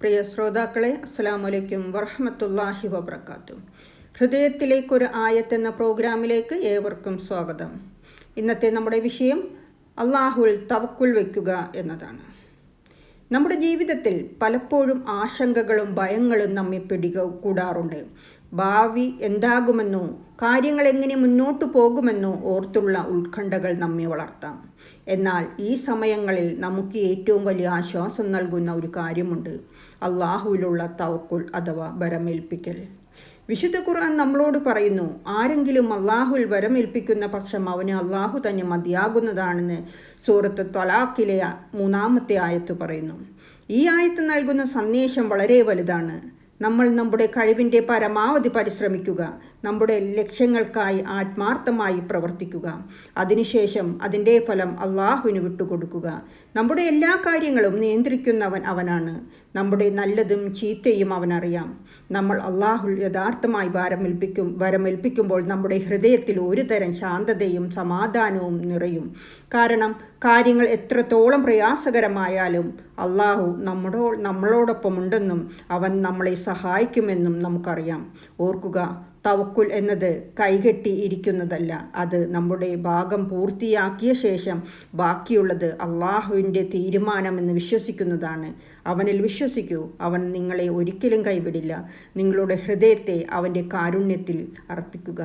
പ്രിയ ശ്രോതാക്കളെ അസ്സാം വലൈക്കും വറഹമത്തല്ലാഹി വബർക്കാത്തു ഹൃദയത്തിലേക്കൊരു ആയത്ത് എന്ന പ്രോഗ്രാമിലേക്ക് ഏവർക്കും സ്വാഗതം. ഇന്നത്തെ നമ്മുടെ വിഷയം അള്ളാഹുൽ തവക്കുൽ വയ്ക്കുക എന്നതാണ്. നമ്മുടെ ജീവിതത്തിൽ പലപ്പോഴും ആശങ്കകളും ഭയങ്ങളും നമ്മെ പിടിക കൂടാറുണ്ട് ഭാവി എന്താകുമെന്നോ കാര്യങ്ങൾ എങ്ങനെ മുന്നോട്ടു പോകുമെന്നോ ഓർത്തുള്ള ഉത്കണ്ഠകൾ നമ്മെ വളർത്താം. എന്നാൽ ഈ സമയങ്ങളിൽ നമുക്ക് ഏറ്റവും വലിയ ആശ്വാസം നൽകുന്ന ഒരു കാര്യമുണ്ട്. അള്ളാഹുവിലുള്ള തവക്കുൾ അഥവാ ബരമേൽപ്പിക്കൽ വിശുദ്ധ ഖുർആൻ നമ്മളോട് പറയുന്നു ആരെങ്കിലും അള്ളാഹുൽ വരമേൽപ്പിക്കുന്ന പക്ഷം അവന് അള്ളാഹു തന്നെ മതിയാകുന്നതാണെന്ന് സൂറത്ത് തൊലാഖിലെ മൂന്നാമത്തെ ആയത്ത് പറയുന്നു. ഈ ആയത്ത് നൽകുന്ന സന്ദേശം വളരെ വലുതാണ്. നമ്മൾ നമ്മുടെ കഴിവിന്റെ പരമാവധി പരിശ്രമിക്കുക. നമ്മുടെ ലക്ഷ്യങ്ങൾക്കായി ആത്മാർത്ഥമായി പ്രവർത്തിക്കുക. അതിനുശേഷം അതിന്റെ ഫലം അള്ളാഹുവിന് വിട്ടുകൊടുക്കുക. നമ്മുടെ എല്ലാ കാര്യങ്ങളും നിയന്ത്രിക്കുന്നവൻ അവനാണ്. നമ്മുടെ നല്ലതും ചീത്തയും അവനറിയാം. നമ്മൾ അള്ളാഹു യഥാർത്ഥമായി ഭാരമേൽപ്പിക്കും വരമേൽപ്പിക്കുമ്പോൾ നമ്മുടെ ഹൃദയത്തിൽ ഒരു തരം ശാന്തതയും സമാധാനവും നിറയും. കാരണം കാര്യങ്ങൾ എത്രത്തോളം പ്രയാസകരമായാലും അള്ളാഹു നമ്മുടെ നമ്മളോടൊപ്പം ഉണ്ടെന്നും അവൻ നമ്മളെ സഹായിക്കുമെന്നും നമുക്കറിയാം. ഓർക്കുക തവക്കുൽ എന്നത് കൈകെട്ടി ഇരിക്കുന്നതല്ല. അത് നമ്മുടെ ഭാഗം പൂർത്തിയാക്കിയ ശേഷം ബാക്കിയുള്ളത് അള്ളാഹുവിന്റെ തീരുമാനമെന്ന് വിശ്വസിക്കുന്നതാണ്. അവനിൽ വിശ്വസിക്കൂ അവൻ നിങ്ങളെ ഒരിക്കലും കൈവിടില്ല. നിങ്ങളുടെ ഹൃദയത്തെ അവന്റെ കാരുണ്യത്തിൽ അർപ്പിക്കുക.